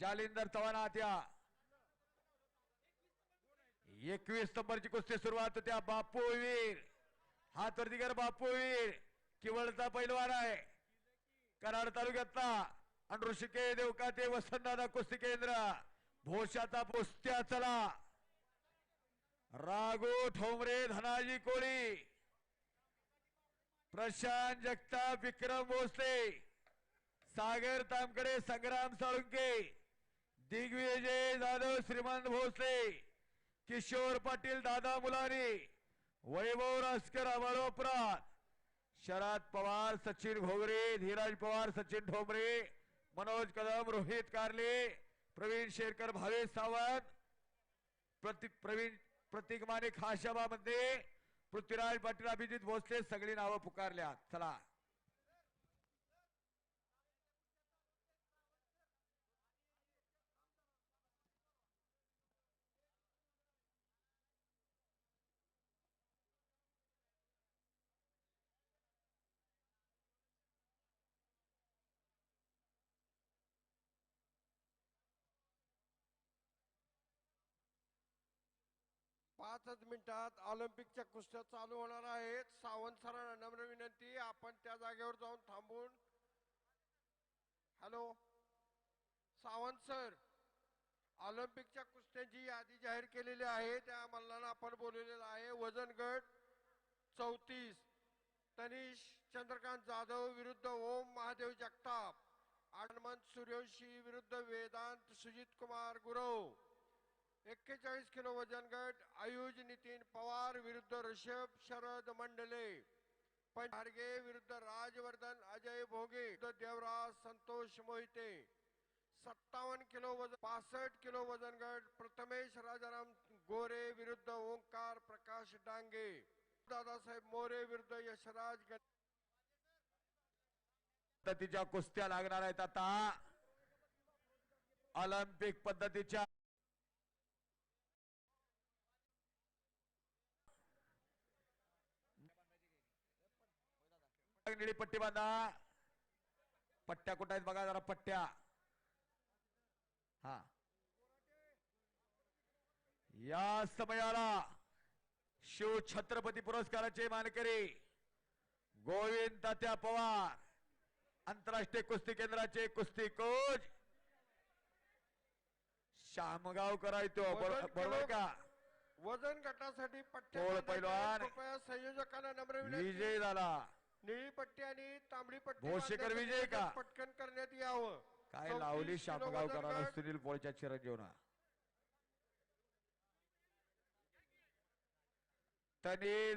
जालिंदर चव्हाण आत्या. एकवीस नंबरची कुस्ती सुरुवात होत्या बापूवीर हात वरती कर बापूवीर किवळचा पैलवान आहे. कराड तालुक्यातला आणि ऋषिके देवका वसंतदादा कुस्ती केंद्र. भोशाचा पोस्त्या चला. राघो ठोंबरे धनाजी कोळी. प्रशांत जगताप विक्रम भोसले. सागर तामकडे संग्राम साळुंके. दिग्विजय जाधव श्रीमंत भोसले किशोर पाटील दादा मुलानी वैभव रासकर अमरोपरात शरद पवार सचिन घोगरे धीराज पवार सचिन ठोंबरे मनोज कदम रोहित कारले प्रवीण शेरकर भावेश सावंत प्रतीक प्रवीण प्रतीक माने खाशाबा मध्ये पृथ्वीराज पाटील अभिजित भोसले सगळी नावं पुकारल्यात. चला. पाचच मिनिटात ऑलिम्पिकच्या कुस्त्या चालू होणार आहेत. सावंत सरांना नम्र विनंती आपण त्या जागेवर जाऊन थांबून. हॅलो? सावंत सर ऑलिम्पिकच्या कुस्त्यांची यादी जाहीर केलेली आहे. त्या मल्लांना आपण बोलवलेलं आहे. वजन गट चौतीस तनिष चंद्रकांत जाधव विरुद्ध ओम महादेव जगताप. आडमन सूर्यवंशी विरुद्ध वेदांत सुजित कुमार गुरव. एक्केचाळीस किलो वजन गट आयुष नितीन पवार विरुद्ध ऋषभ शरद मंडले. पंचारगे विरुद्ध राजवर्धन अजय भोगे विरुद्ध देवराज संतोष मोहिते. सत्तावन्न किलो वजन पासष्ट किलो वजन गट प्रथमेश राजाराम गोरे विरुद्ध ओंकार प्रकाश डांगे. दादासाहेब मोरे विरुद्ध यशराज पद्धतीच्या कुस्त्या लागणार आहेत आता. ऑलिम्पिक पद्धतीच्या निळी पट्टी बांधा. पट्ट्या कुठं आहेत बघा जरा पट्ट्या. हा. या समयाला शिव छत्रपती पुरस्काराचे मानकरी गोविंद तात्या पवार आंतरराष्ट्रीय कुस्ती केंद्राचे कुस्ती कोच तो. बरो- बरोबर का? वजन गटासाठी पट्ट्या पैलवान. संयोजकांना नम्र विजय झाला. निळी पट्टी आणि तांबडी पट्टी बांधण्यासाठी विजय का? पटकन करण्यात यावं. काय 34 लावली गट, सुनील पोळच्या चिरंजीवना तनी